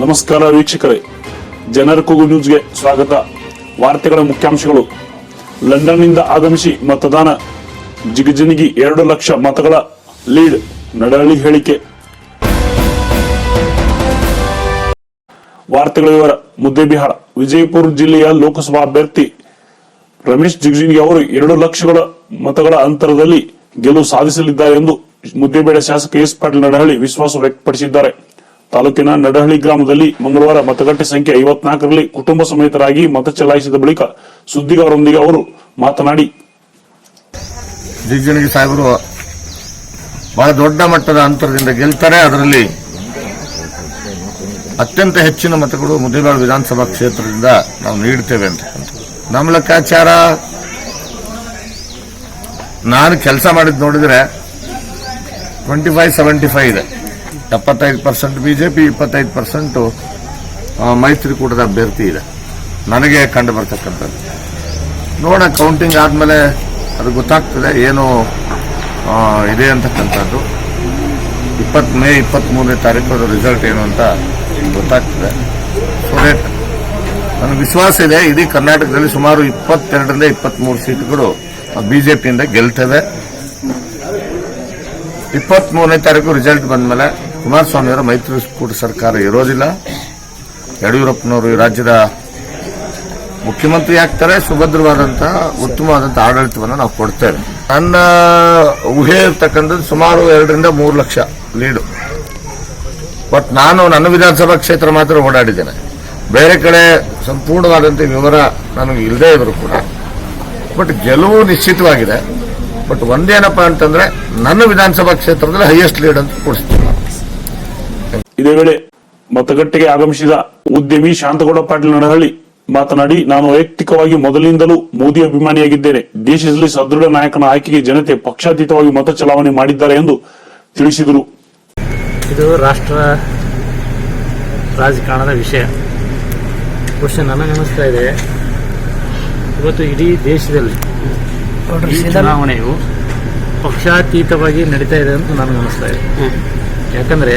ನಮಸ್ಕಾರ ವೀಕ್ಷಕರೇ. ಜನರ ಕೂಗು ನ್ಯೂಸ್ಗೆ ಸ್ವಾಗತ. ವಾರ್ತೆಗಳ ಮುಖ್ಯಾಂಶಗಳು. ಲಂಡನ್ನಿಂದ ಆಗಮಿಸಿ ಮತದಾನ. ಜಿಗಜಿನಿಗಿ ಎರಡು ಲಕ್ಷ ಮತಗಳ ಲೀಡ್. ನಡಹಳ್ಳಿ ಹೇಳಿಕೆ. ವಾರ್ತೆಗಳ ವಿವರ. ಮುದ್ದೇಬಿಹಾರ ವಿಜಯಪುರ ಜಿಲ್ಲೆಯ ಲೋಕಸಭಾ ಅಭ್ಯರ್ಥಿ ರಮೇಶ್ ಜಿಗಜಿನಿಗಿ ಅವರು ಎರಡು ಲಕ್ಷಗಳ ಮತಗಳ ಅಂತರದಲ್ಲಿ ಗೆಲುವು ಸಾಧಿಸಲಿದ್ದಾರೆ ಎಂದು ಮುದ್ದೇಬೇಡ ಶಾಸಕ ಎಸ್ ಪಾಟೀಲ್ ನಡಹಳ್ಳಿ ವಿಶ್ವಾಸ ವ್ಯಕ್ತಪಡಿಸಿದ್ದಾರೆ. ತಾಲೂಕಿನ ನಡಹಳ್ಳಿ ಗ್ರಾಮದಲ್ಲಿ ಮಂಗಳವಾರ ಮತಗಟ್ಟೆ ಸಂಖ್ಯೆ ಐವತ್ನಾಲ್ಕರಲ್ಲಿ ಕುಟುಂಬ ಸಮೇತರಾಗಿ ಮತ ಚಲಾಯಿಸಿದ ಬಳಿಕ ಸುದ್ದಿಗಾರರೊಂದಿಗೆ ಅವರು ಮಾತನಾಡಿ, ಜಿಗ್ಜಿಣಗಿ ಸಾಹೇಬರು ಬಹಳ ದೊಡ್ಡ ಮಟ್ಟದ ಅಂತರದಿಂದ ಗೆಲ್ತಾರೆ. ಅದರಲ್ಲಿ ಅತ್ಯಂತ ಹೆಚ್ಚಿನ ಮತಗಳು ಮುದ್ದೇಬೇಳ ವಿಧಾನಸಭಾ ಕ್ಷೇತ್ರದಿಂದ ನಾವು ನೀಡುತ್ತೇವೆ ಅಂತ ನಮ್ಮ ಲೆಕ್ಕಾಚಾರ, ನಾನು ಕೆಲಸ ಮಾಡಿದ್ ನೋಡಿದ್ರೆ ಟ್ವೆಂಟಿ ಫೈವ್ ಸೆವೆಂಟಿ ಫೈವ್ ಇದೆ. ಎಪ್ಪತ್ತೈದು ಪರ್ಸೆಂಟ್ ಬಿಜೆಪಿ ಇಪ್ಪತ್ತೈದು ಪರ್ಸೆಂಟು ಮೈತ್ರಿಕೂಟದ ಅಭ್ಯರ್ಥಿ ಇದೆ. ನನಗೆ ಕಂಡು ಬರ್ತಕ್ಕಂಥದ್ದು. ನೋಡ ಕೌಂಟಿಂಗ್ ಆದಮೇಲೆ ಅದು ಗೊತ್ತಾಗ್ತದೆ, ಏನು ಇದೆ ಅಂತಕ್ಕಂಥದ್ದು. ಇಪ್ಪತ್ತ್ ಮೇ ಇಪ್ಪತ್ತ್ಮೂರನೇ ತಾರೀಕು ಅದು ರಿಸಲ್ಟ್ ಏನು ಅಂತ ಗೊತ್ತಾಗ್ತದೆ. ಸೊ ದೇಟ್ ನನಗೆ ವಿಶ್ವಾಸ ಇದೆ, ಇಡೀ ಕರ್ನಾಟಕದಲ್ಲಿ ಸುಮಾರು ಇಪ್ಪತ್ತೆರಡರಿಂದ ಬಿ ಸೀಟುಗಳು ಪಿಯಿಂದ ಗೆಲ್ತವೆ. ಇಪ್ಪತ್ತ್ ಮೂರನೇ ತಾರೀಕು ರಿಸಲ್ಟ್ ಬಂದ್ಮೇಲೆ ಕುಮಾರಸ್ವಾಮಿಯವರ ಮೈತ್ರಿಕೂಟ ಸರ್ಕಾರ ಇರೋದಿಲ್ಲ. ಯಡಿಯೂರಪ್ಪನವರು ಈ ರಾಜ್ಯದ ಮುಖ್ಯಮಂತ್ರಿ ಆಗ್ತಾರೆ. ಸುಭದ್ರವಾದಂತಹ ಉತ್ತಮವಾದಂತಹ ಆಡಳಿತವನ್ನು ನಾವು ಕೊಡ್ತೇವೆ. ನನ್ನ ಊಹೆ ಇರ್ತಕ್ಕಂಥದ್ದು ಸುಮಾರು ಎರಡರಿಂದ ಮೂರು ಲಕ್ಷ ಲೀಡು. ಬಟ್ ನಾನು ನನ್ನ ವಿಧಾನಸಭಾ ಕ್ಷೇತ್ರ ಮಾತ್ರ ಓಡಾಡಿದ್ದೇನೆ. ಬೇರೆ ಕಡೆ ಸಂಪೂರ್ಣವಾದಂಥ ವಿವರ ನನಗೆ ಇಲ್ಲದೇ ಇದ್ರು ಕೂಡ. ಬಟ್ ಗೆಲುವು ನಿಶ್ಚಿತವಾಗಿದೆ. ಬಟ್ ಒಂದೇನಪ್ಪ ಅಂತಂದ್ರೆ, ನನ್ನ ವಿಧಾನಸಭಾ ಕ್ಷೇತ್ರದಲ್ಲಿ ಹೈಯೆಸ್ಟ್ ಲೀಡ್ ಅಂತ ಕೊಡಿಸ್ತೀನಿ. ಇದೇ ವೇಳೆ ಮತಗಟ್ಟೆಗೆ ಆಗಮಿಸಿದ ಉದ್ಯಮಿ ಶಾಂತಗೌಡ ಪಾಟೀಲ್ ನಡಹಳ್ಳಿ ಮಾತನಾಡಿ ನಾನು ವೈಯಕ್ತಿಕವಾಗಿ ಮೊದಲಿನಿಂದಲೂ ಮೋದಿ ಅಭಿಮಾನಿಯಾಗಿದ್ದೇನೆ. ದೇಶದಲ್ಲಿ ಸದೃಢ ನಾಯಕನ ಆಯ್ಕೆಗೆ ಜನತೆ ಪಕ್ಷಾತೀತವಾಗಿ ಮತ ಚಲಾವಣೆ ಮಾಡಿದ್ದಾರೆ ಎಂದು ತಿಳಿಸಿದರು. ಇದು ರಾಷ್ಟ್ರ ರಾಜಕಾರಣದ ವಿಷಯ. ಬಹುಶಃ ನನಗನ್ನಿಸ್ತಾ ಇದೆ. ಇವತ್ತು ಇಡೀ ದೇಶದಲ್ಲಿ ಚುನಾವಣೆಯು ಪಕ್ಷಾತೀತವಾಗಿ ನಡೀತಾ ಇದೆ ಅಂತ ನನಗನ್ನಿಸ್ತಾ ಇದೆ. ಯಾಕಂದರೆ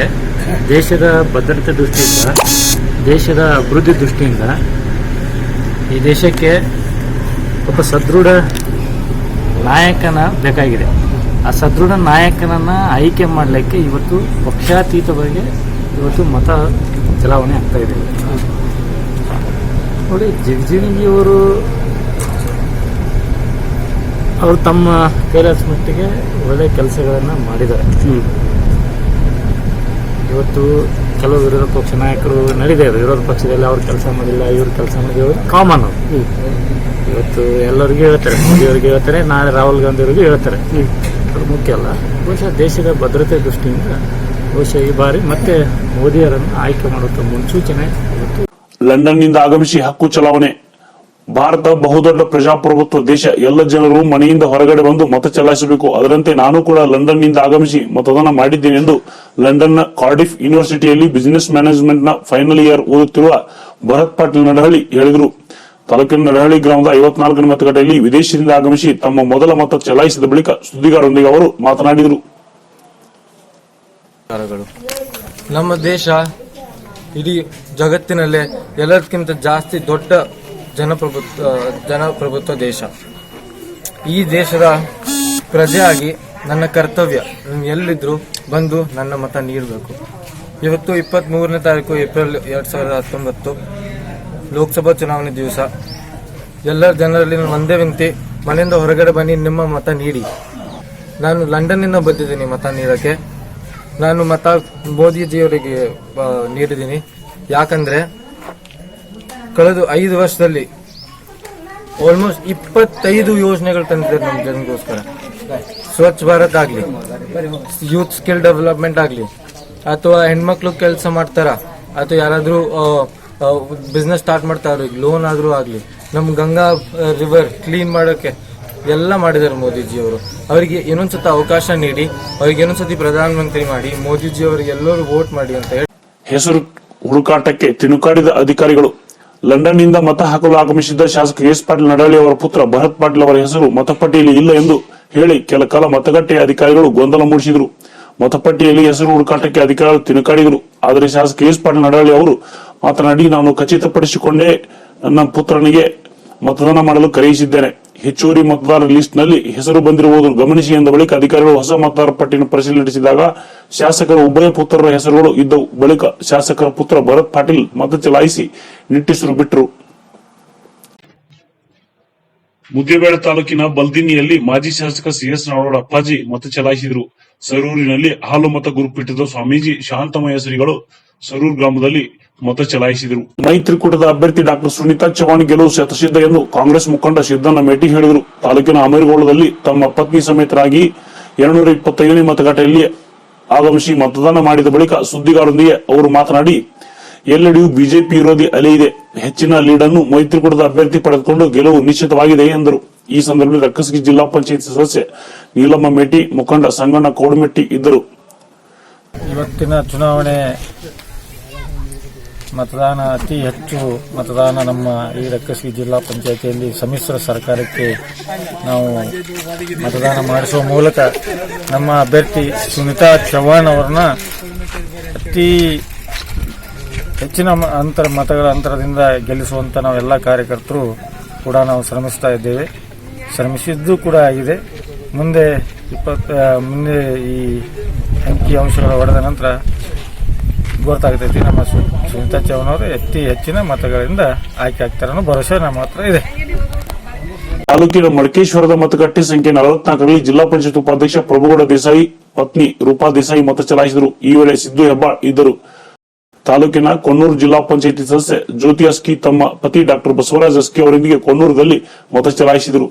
ದೇಶದ ಭದ್ರತೆ ದೃಷ್ಟಿಯಿಂದ, ದೇಶದ ಅಭಿವೃದ್ಧಿ ದೃಷ್ಟಿಯಿಂದ ಈ ದೇಶಕ್ಕೆ ಒಬ್ಬ ಸದೃಢ ನಾಯಕನ ಬೇಕಾಗಿದೆ. ಆ ಸದೃಢ ನಾಯಕನನ್ನು ಆಯ್ಕೆ ಮಾಡಲಿಕ್ಕೆ ಇವತ್ತು ಪಕ್ಷಾತೀತವಾಗಿ ಇವತ್ತು ಮತ ಚಲಾವಣೆ ಆಗ್ತಾ ಇದೆ. ನೋಡಿ ಜಗಜೀವಿಯವರು ಅವರು ತಮ್ಮ ಕೈಲಾಸ ಮಟ್ಟಿಗೆ ಒಳ್ಳೆ ಕೆಲಸಗಳನ್ನು ಮಾಡಿದ್ದಾರೆ. ಇವತ್ತು ಕೆಲವು ವಿರೋಧ ಪಕ್ಷ ನಾಯಕರು ನಡೀತಾ ಇದೆ. ವಿರೋಧ ಪಕ್ಷದಲ್ಲಿ ಅವ್ರು ಕೆಲಸ ಮಾಡಿಲ್ಲ ಇವ್ರ ಕೆಲಸ ಮಾಡಿದ್ರು ಕಾಮನ್ ಅವರು. ಇವತ್ತು ಎಲ್ಲರಿಗೂ ಹೇಳ್ತಾರೆ ಮೋದಿ ಅವರಿಗೆ ಹೇಳ್ತಾರೆ ನಾಳೆ ರಾಹುಲ್ ಗಾಂಧಿ ಅವರಿಗೂ ಹೇಳ್ತಾರೆ ಅದು ಮುಖ್ಯ ಅಲ್ಲ. ಬಹುಶಃ ದೇಶದ ಭದ್ರತೆ ದೃಷ್ಟಿಯಿಂದ ಬಹುಶಃ ಈ ಬಾರಿ ಮತ್ತೆ ಮೋದಿಯವರನ್ನು ಆಯ್ಕೆ ಮಾಡುವಂತ ಮುನ್ಸೂಚನೆ ಇವತ್ತು. ಲಂಡನ್ನಿಂದ ಆಗಮಿಸಿ ಹಕ್ಕು ಚಲಾವಣೆ. ಭಾರತ ಬಹುದೊಡ್ಡ ಪ್ರಜಾಪ್ರಭುತ್ವ ದೇಶ. ಎಲ್ಲ ಜನರು ಮನೆಯಿಂದ ಹೊರಗಡೆ ಬಂದು ಮತ ಚಲಾಯಿಸಬೇಕು. ಅದರಂತೆ ನಾನು ಕೂಡ ಲಂಡನ್ನಿಂದ ಆಗಮಿಸಿ ಮತದಾನ ಮಾಡಿದ್ದೇನೆ ಎಂದು ಲಂಡನ್ನ ಕಾರ್ಡಿಫ್ ಯೂನಿವರ್ಸಿಟಿಯಲ್ಲಿ ಬಿಸಿನೆಸ್ ಮ್ಯಾನೇಜ್ಮೆಂಟ್ನ ಫೈನಲ್ ಇಯರ್ ಓದುತ್ತಿರುವ ಭರತ್ ಪಾಟೀಲ್ ನಡಹಳ್ಳಿ ಹೇಳಿದರು. ತಾಲೂಕಿನ ನಡಹಳ್ಳಿ ಗ್ರಾಮದ ಐವತ್ನಾಲ್ಕನೇ ಮತಗಟ್ಟೆಯಲ್ಲಿ ವಿದೇಶದಿಂದ ಆಗಮಿಸಿ ತಮ್ಮ ಮೊದಲ ಮತ ಚಲಾಯಿಸಿದ ಬಳಿಕ ಸುದ್ದಿಗಾರರೊಂದಿಗೆ ಅವರು ಮಾತನಾಡಿದರು. ನಮ್ಮ ದೇಶ ಇಡೀ ಜಗತ್ತಿನಲ್ಲೇ ಎಲ್ಲದಕ್ಕಿಂತ ಜಾಸ್ತಿ ದೊಡ್ಡ ಜನಪ್ರಭುತ್ವ ಜನಪ್ರಭುತ್ವ ದೇಶ. ಈ ದೇಶದ ಪ್ರಜೆಯಾಗಿ ನನ್ನ ಕರ್ತವ್ಯ, ನಾನು ಎಲ್ಲಿದ್ರು ಬಂದು ನನ್ನ ಮತ ನೀಡಬೇಕು. ಇವತ್ತು ಇಪ್ಪತ್ತ್ ಮೂರನೇ ತಾರೀಕು ಏಪ್ರಿಲ್ ಎರಡು ಸಾವಿರದ ಹತ್ತೊಂಬತ್ತು, ಲೋಕಸಭಾ ಚುನಾವಣೆ ದಿವಸ. ಎಲ್ಲ ಜನರಲ್ಲಿ ಒಂದೇ ವಿನಂತಿ, ಮನೆಯಿಂದ ಹೊರಗಡೆ ಬನ್ನಿ, ನಿಮ್ಮ ಮತ ನೀಡಿ. ನಾನು ಲಂಡನ್ನಿಂದ ಬಂದಿದ್ದೀನಿ ಮತ ನೀಡೋಕ್ಕೆ. ನಾನು ಮತ, ಮೋದಿಜಿಯವರಿಗೆ ನೀಡಿದ್ದೀನಿ. ಯಾಕಂದ್ರೆ ಕಳೆದ ಐದು ವರ್ಷದಲ್ಲಿ ಆಲ್ಮೋಸ್ಟ್ ಇಪ್ಪತ್ತೈದು ಯೋಜನೆಗಳು ತಂದಿದ್ದಾರೆ ನಮ್ಮ ಜನಗೋಸ್ಕರ ಸ್ವಚ್ಛ ಭಾರತ್ ಆಗಲಿ ಯೂತ್ ಸ್ಕಿಲ್ ಡೆವಲಪ್ಮೆಂಟ್ ಆಗಲಿ, ಅಥವಾ ಹೆಣ್ಮಕ್ಳು ಕೆಲಸ ಮಾಡ್ತಾರ, ಅಥವಾ ಯಾರಾದರೂ ಬಿಸ್ನೆಸ್ ಸ್ಟಾರ್ಟ್ ಮಾಡ್ತಾರ ಲೋನ್ ಆದರೂ ಆಗಲಿ ನಮ್ಮ ಗಂಗಾ ರಿವರ್ ಕ್ಲೀನ್ ಮಾಡೋಕ್ಕೆ ಎಲ್ಲ ಮಾಡಿದ್ದಾರೆ ಮೋದಿಜಿಯವರು ಅವರಿಗೆ ಇನ್ನೊಂದ್ಸತಿ ಅವಕಾಶ ನೀಡಿ, ಅವ್ರಿಗೆ ಇನ್ನೊಂದ್ಸತಿ ಪ್ರಧಾನಮಂತ್ರಿ ಮಾಡಿ ಮೋದಿಜಿಯವರಿಗೆ ಎಲ್ಲರೂ ವೋಟ್ ಮಾಡಿ ಅಂತ ಹೇಳಿ. ಹೆಸರು ಹುಡುಕಾಟಕ್ಕೆ ತಿಣುಕಾಡಿದ ಅಧಿಕಾರಿಗಳು ಲಂಡನ್ನಿಂದ ಮತ ಹಾಕಲು ಆಗಮಿಸಿದ್ದ ಶಾಸಕ ಎಸ್ ಪಾಟೀಲ್ ನಡಾಳಿ ಅವರ ಪುತ್ರ ಭರತ್ ಪಾಟೀಲ್ ಅವರ ಹೆಸರು ಮತಪಟ್ಟಿಯಲ್ಲಿ ಇಲ್ಲ ಎಂದು ಹೇಳಿ ಕೆಲ ಕಾಲ ಮತಗಟ್ಟೆಯ ಅಧಿಕಾರಿಗಳು ಗೊಂದಲ ಮೂಡಿಸಿದರು. ಮತಪಟ್ಟಿಯಲ್ಲಿ ಹೆಸರು ಹುಡುಕಾಟಕ್ಕೆ ಅಧಿಕಾರಿಗಳು ತಿಣಕಾಡಿದರು. ಆದರೆ ಶಾಸಕ ಎಸ್ ಪಾಟೀಲ್ ನಡಾಳಿ ಅವರು ಮಾತನಾಡಿ, ನಾನು ಖಚಿತಪಡಿಸಿಕೊಂಡೇ ನನ್ನ ಪುತ್ರನಿಗೆ ಮತದಾನ ಮಾಡಲು ಕರೆಯಿಸಿದ್ದೇನೆ. ಹೆಚ್ಚುವರಿ ಮತದಾರರ ಲಿಸ್ಟ್ನಲ್ಲಿ ಹೆಸರು ಬಂದಿರುವುದು ಗಮನಿಸಿ ಎಂದ ಬಳಿಕ ಅಧಿಕಾರಿಗಳು ಹೊಸ ಮತದಾರರ ಪಟ್ಟಿಯನ್ನು ಪರಿಶೀಲನೆ ಶಾಸಕರ ಉಭಯ ಪುತ್ರರ ಹೆಸರುಗಳು ಇದ್ದವು. ಬಳಿಕ ಶಾಸಕರ ಪುತ್ರ ಭರತ್ ಪಾಟೀಲ್ ಮತ ಚಲಾಯಿಸಿ ನಿಟ್ಟಿಸಲು ಬಿಟ್ಟರು ಮುದ್ದೇಬೇಡ ತಾಲೂಕಿನ ಬಲ್ದಿನಿಯಲ್ಲಿ ಮಾಜಿ ಶಾಸಕ ಸಿಎಸ್ ನಾಡೋಡ ಅಪ್ಪಾಜಿ ಮತ ಚಲಾಯಿಸಿದರು. ಸರೂರಿನಲ್ಲಿ ಹಾಲು ಮತ ಗುರುಪೀಠದ ಸ್ವಾಮೀಜಿ ಶಾಂತಮಯ ಶ್ರೀಗಳು ಸರೂರ್ ಗ್ರಾಮದಲ್ಲಿ ಮತ ಚಲಾಯಿಸಿದರು. ಮೈತ್ರಿಕೂಟದ ಅಭ್ಯರ್ಥಿ ಡಾಕ್ಟರ್ ಸುನೀತಾ ಚವಾಣ್ ಗೆಲುವು ಶತಸಿದ್ಧ ಎಂದು ಕಾಂಗ್ರೆಸ್ ಮುಖಂಡ ಸಿದ್ದಣ್ಣ ಮೇಟಿ ಹೇಳಿದರು. ತಾಲೂಕಿನ ಅಮೀರ್ಗೋಳದಲ್ಲಿ ತಮ್ಮ ಪತ್ನಿ ಸಮೇತರಾಗಿ ಎರಡ್ನೂರ ಇಪ್ಪತ್ತೈದನೇ ಮತಗಟ್ಟೆಯಲ್ಲಿ ಆಗಮಿಸಿ ಮತದಾನ ಮಾಡಿದ ಬಳಿಕ ಸುದ್ದಿಗಾರರೊಂದಿಗೆ ಅವರು ಮಾತನಾಡಿ, ಎಲ್ಲೆಡೆಯೂ ಬಿಜೆಪಿ ವಿರೋಧಿ ಅಲೆ ಇದೆ. ಹೆಚ್ಚಿನ ಲೀಡ್ ಅನ್ನು ಮೈತ್ರಿಕೂಟದ ಅಭ್ಯರ್ಥಿ ಪಡೆದುಕೊಂಡು ಗೆಲುವು ನಿಶ್ಚಿತವಾಗಿದೆ ಎಂದರು. ಈ ಸಂದರ್ಭದಲ್ಲಿ ರಕ್ಕಸಗಿ ಜಿಲ್ಲಾ ಪಂಚಾಯತ್ ಸದಸ್ಯ ನೀಲಮ್ಮ ಮೇಟಿ, ಮುಖಂಡ ಸಂಗಣ್ಣ ಕೋಡಮೆಟ್ಟಿ ಇದ್ದರು. ಇವತ್ತಿನ ಚುನಾವಣೆ ಮತದಾನ ಅತಿ ಹೆಚ್ಚು ಮತದಾನ ನಮ್ಮ ಈ ರಕ್ಕಸಿ ಜಿಲ್ಲಾ ಪಂಚಾಯತಿಯಲ್ಲಿ ಸಮ್ಮಿಶ್ರ ಸರ್ಕಾರಕ್ಕೆ ನಾವು ಮತದಾನ ಮಾಡಿಸುವ ಮೂಲಕ ನಮ್ಮ ಅಭ್ಯರ್ಥಿ ಸುನಿತಾ ಚವ್ಹಾಣ್ ಅವರನ್ನ ಅತಿ ಹೆಚ್ಚಿನ ಅಂತರ ಮತಗಳ ಅಂತರದಿಂದ ಗೆಲ್ಲಿಸುವಂತ ನಾವೆಲ್ಲ ಕಾರ್ಯಕರ್ತರು ಕೂಡ ನಾವು ಶ್ರಮಿಸ್ತಾ ಇದ್ದೇವೆ. ಶ್ರಮಿಸಿದ್ದು ಕೂಡ ಆಗಿದೆ. ಮುಂದೆ ಇಪ್ಪತ್ತ ಮುಂದೆ ಈ ಅಂಕಿ ಅಂಶಗಳು ಹೊಡೆದ ನಂತರ ಗೊತ್ತಾಗ್ತೈತಿ. ನಮ್ಮ ಸುನಿತಾ ಚೌಹಾಣ್ ಅತಿ ಹೆಚ್ಚಿನ ಮತಗಳಿಂದ ಆಯ್ಕೆ ಆಗ್ತಾರ ಭರವಸೆ ನಮ್ಮ ಹತ್ರ ಇದೆ. ತಾಲೂಕಿನ ಮಡಕೇಶ್ವರದ ಮತಗಟ್ಟೆ ಸಂಖ್ಯೆ ನಲವತ್ನಾಲ್ಕರಲ್ಲಿ ಜಿಲ್ಲಾ ಪಂಚಾಯತ್ ಉಪಾಧ್ಯಕ್ಷ ಪ್ರಭುಗೌಡ ದೇಸಾಯಿ, ಪತ್ನಿ ರೂಪಾ ದೇಸಾಯಿ ಮತ ಚಲಾಯಿಸಿದರು. ಈ ವೇಳೆ ಸಿದ್ದು ಹೆಬ್ಬಾಳ್ ಇದ್ದರು. ತಾಲೂಕಿನ ಕೊನ್ನೂರು ಜಿಲ್ಲಾ ಪಂಚಾಯಿತಿ ಸದಸ್ಯ ಜ್ಯೋತಿ ಅಸ್ಕಿ ತಮ್ಮ ಪತಿ ಡಾಕ್ಟರ್ ಬಸವರಾಜ್ ಅಸ್ಕಿ ಅವರೊಂದಿಗೆ ಕೊಣ್ಣೂರದಲ್ಲಿ ಮತ ಚಲಾಯಿಸಿದರು.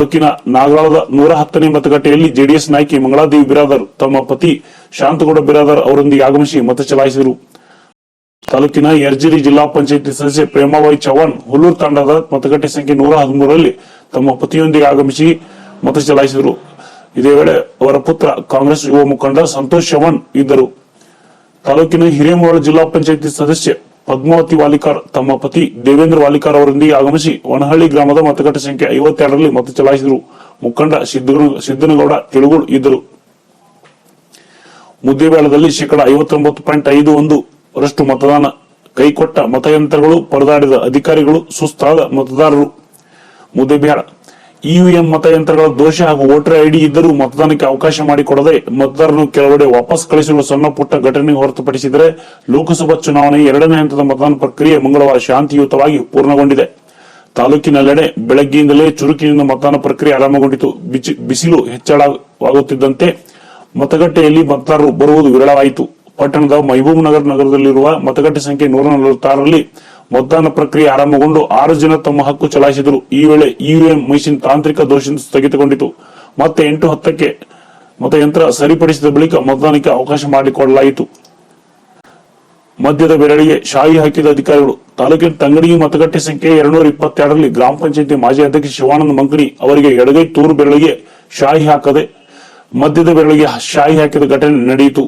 ತಾಲೂಕಿನ ನಾಗರಾಳದ ನೂರ ಹತ್ತನೇ ಮತಗಟ್ಟೆಯಲ್ಲಿ ಜೆಡಿಎಸ್ ನಾಯಕಿ ಮಂಗಳಾದೇವಿ ಬಿರಾದರ್ ತಮ್ಮ ಪತಿ ಶಾಂತಗೌಡ ಬಿರಾದರ್ ಅವರೊಂದಿಗೆ ಆಗಮಿಸಿ ಮತ ಚಲಾಯಿಸಿದರು. ತಾಲೂಕಿನ ಯರ್ಜಿರಿ ಜಿಲ್ಲಾ ಪಂಚಾಯತಿ ಸದಸ್ಯೆ ಪ್ರೇಮಾಬಾಯಿ ಚೌಹಾಣ್ ಹುಲ್ಲೂರು ತಂಡದ ಮತಗಟ್ಟೆ ಸಂಖ್ಯೆ ನೂರ ಹದಿಮೂರರಲ್ಲಿ ತಮ್ಮ ಪತಿಯೊಂದಿಗೆ ಆಗಮಿಸಿ ಮತ ಚಲಾಯಿಸಿದರು. ಇದೇ ವೇಳೆ ಅವರ ಪುತ್ರ ಕಾಂಗ್ರೆಸ್ ಯುವ ಮುಖಂಡ ಸಂತೋಷ್ ಚೌಹಾಣ್ ಇದ್ದರು. ತಾಲೂಕಿನ ಹಿರೇಮೂರ ಜಿಲ್ಲಾ ಪಂಚಾಯತಿ ಸದಸ್ಯೆ ಪದ್ಮಾವತಿ ವಾಲಿಕಾರ್ ತಮ್ಮ ಪತಿ ದೇವೇಂದ್ರ ವಾಲಿಕಾರ್ ಅವರೊಂದಿಗೆ ಆಗಮಿಸಿ ವನಹಳ್ಳಿ ಗ್ರಾಮದ ಮತಗಟ್ಟೆ ಸಂಖ್ಯೆ ಐವತ್ತೆರಡರಲ್ಲಿ ಮತ ಚಲಾಯಿಸಿದರು. ಮುಖಂಡ ಸಿದ್ದನ- ಸಿದ್ದನಗೌಡ ತಿಳುಗೋಳು ಇದ್ದರು. ಮುದ್ದೇಬೇಳದಲ್ಲಿ ಶೇಕಡ ಐವತ್ತೊಂಬತ್ತು ಪಾಯಿಂಟ್ ಐದು ಒಂದು ರಷ್ಟು ಮತದಾನ. ಕೈಕೊಟ್ಟ ಮತಯಂತ್ರಗಳು, ಪರದಾಡಿದ ಅಧಿಕಾರಿಗಳು ಸುಸ್ತಾದ ಮತದಾರರು. ಮುದ್ದೇಬೇಳ ಇವಿಎಂ ಮತಯಂತ್ರಗಳ ದೋಷ ಹಾಗೂ ವೋಟರ್ ಐಡಿ ಇದ್ದರೂ ಮತದಾನಕ್ಕೆ ಅವಕಾಶ ಮಾಡಿಕೊಡದೆ ಮತದಾರರನ್ನು ಕೆಲವೆಡೆ ವಾಪಸ್ ಕಳಿಸಿರುವ ಸಣ್ಣ ಪುಟ್ಟ ಘಟನೆ ಹೊರತುಪಡಿಸಿದರೆ ಲೋಕಸಭಾ ಚುನಾವಣೆ ಎರಡನೇ ಹಂತದ ಮತದಾನ ಪ್ರಕ್ರಿಯೆ ಮಂಗಳವಾರ ಶಾಂತಿಯುತವಾಗಿ ಪೂರ್ಣಗೊಂಡಿದೆ. ತಾಲೂಕಿನಲ್ಲೆಡೆ ಬೆಳಗ್ಗೆಯಿಂದಲೇ ಚುರುಕಿನಿಂದ ಮತದಾನ ಪ್ರಕ್ರಿಯೆ ಆರಂಭಗೊಂಡಿತು. ಬಿಸಿಲು ಹೆಚ್ಚಳವಾಗುತ್ತಿದ್ದಂತೆ ಮತಗಟ್ಟೆಯಲ್ಲಿ ಮತದಾರರು ಬರುವುದು ವಿರಳವಾಯಿತು. ಪಟ್ಟಣದ ಮಹಬೂಬ್ ನಗರ್ ನಗರದಲ್ಲಿರುವ ಮತಗಟ್ಟೆ ಸಂಖ್ಯೆ ನೂರ ನಲವತ್ತಾರರಲ್ಲಿ ಮತದಾನ ಪ್ರಕ್ರಿಯೆ ಆರಂಭಗೊಂಡು ಆರು ಜನ ತಮ್ಮ ಹಕ್ಕು ಚಲಾಯಿಸಿದರು. ಈ ವೇಳೆ ಇವಿಎಂ ಮಷಿನ್ ತಾಂತ್ರಿಕ ದೋಷದಿಂದ ಸ್ಥಗಿತಗೊಂಡಿತು. ಮತ್ತೆ ಎಂಟು ಹತ್ತಕ್ಕೆ ಮತಯಂತ್ರ ಸರಿಪಡಿಸಿದ ಬಳಿಕ ಮತದಾನಕ್ಕೆ ಅವಕಾಶ ಮಾಡಿಕೊಡಲಾಯಿತು. ಮದ್ಯದ ಬೆರಳಿಗೆ ಶಾಯಿ ಹಾಕಿದ ಅಧಿಕಾರಿಗಳು, ತಾಲೂಕಿನ ತಂಗಡಿ ಮತಗಟ್ಟೆ ಸಂಖ್ಯೆ ಎರಡ್ನೂರ ಇಪ್ಪತ್ತೆರಡರಲ್ಲಿ ಗ್ರಾಮ ಪಂಚಾಯತಿ ಮಾಜಿ ಅಧ್ಯಕ್ಷ ಶಿವಾನಂದ ಮಂಕಣಿ ಅವರಿಗೆ ಎಡಗೈ ತೂರು ಬೆರಳಿಗೆ ಶಾಯಿ ಹಾಕದೆ ಮದ್ಯದ ಬೆರಳಿಗೆ ಶಾಯಿ ಹಾಕಿದ ಘಟನೆ ನಡೆಯಿತು.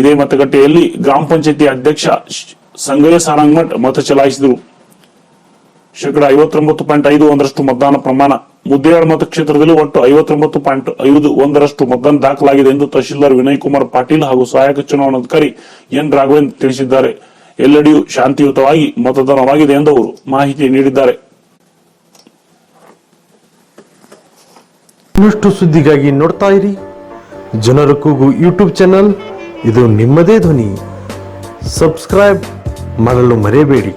ಇದೇ ಮತಗಟ್ಟೆಯಲ್ಲಿ ಗ್ರಾಮ ಪಂಚಾಯತಿ ಅಧ್ಯಕ್ಷ ಸಂಗಯ್ಯ ಸಾರಂಗಮಠ್ ಮತ ಚಲಾಯಿಸಿದರು ಶೇಕಡ ಐವತ್ತೊಂಬತ್ತು ಪಾಯಿಂಟ್ ಐದು ಒಂದರಷ್ಟು ಮತದಾನ ಪ್ರಮಾಣ ಮುದ್ದೇಳ ಮತಕ್ಷೇತ್ರದಲ್ಲಿ ಒಟ್ಟು ಐವತ್ತೊಂಬತ್ತು ಪಾಯಿಂಟ್ ಐದು ಒಂದರಷ್ಟು ಮತದಾನ ದಾಖಲಾಗಿದೆ ಎಂದು ತಹಶೀಲ್ದಾರ್ ವಿನಯ್ ಕುಮಾರ್ ಪಾಟೀಲ್ ಹಾಗೂ ಸಹಾಯಕ ಚುನಾವಣಾಧಿಕಾರಿ ಎನ್ ರಾಘವೇಂದ್ರ ತಿಳಿಸಿದ್ದಾರೆ. ಎಲ್ಲೆಡೆಯೂ ಶಾಂತಿಯುತವಾಗಿ ಮತದಾನವಾಗಿದೆ ಎಂದು ಅವರು ಮಾಹಿತಿ ನೀಡಿದ್ದಾರೆ. ಇನ್ನಷ್ಟು ಸುದ್ದಿಗಾಗಿ ನೋಡ್ತಾ ಇರಿ. ಜನರ ಕೂಗು ಯೂಟ್ಯೂಬ್ ಚಾನಲ್, ಇದು ನಿಮ್ಮದೇ ಧ್ವನಿ. ಸಬ್ಸ್ಕ್ರೈಬ್. ಮಾಡಲು ಮರೆಯಬೇಡಿ.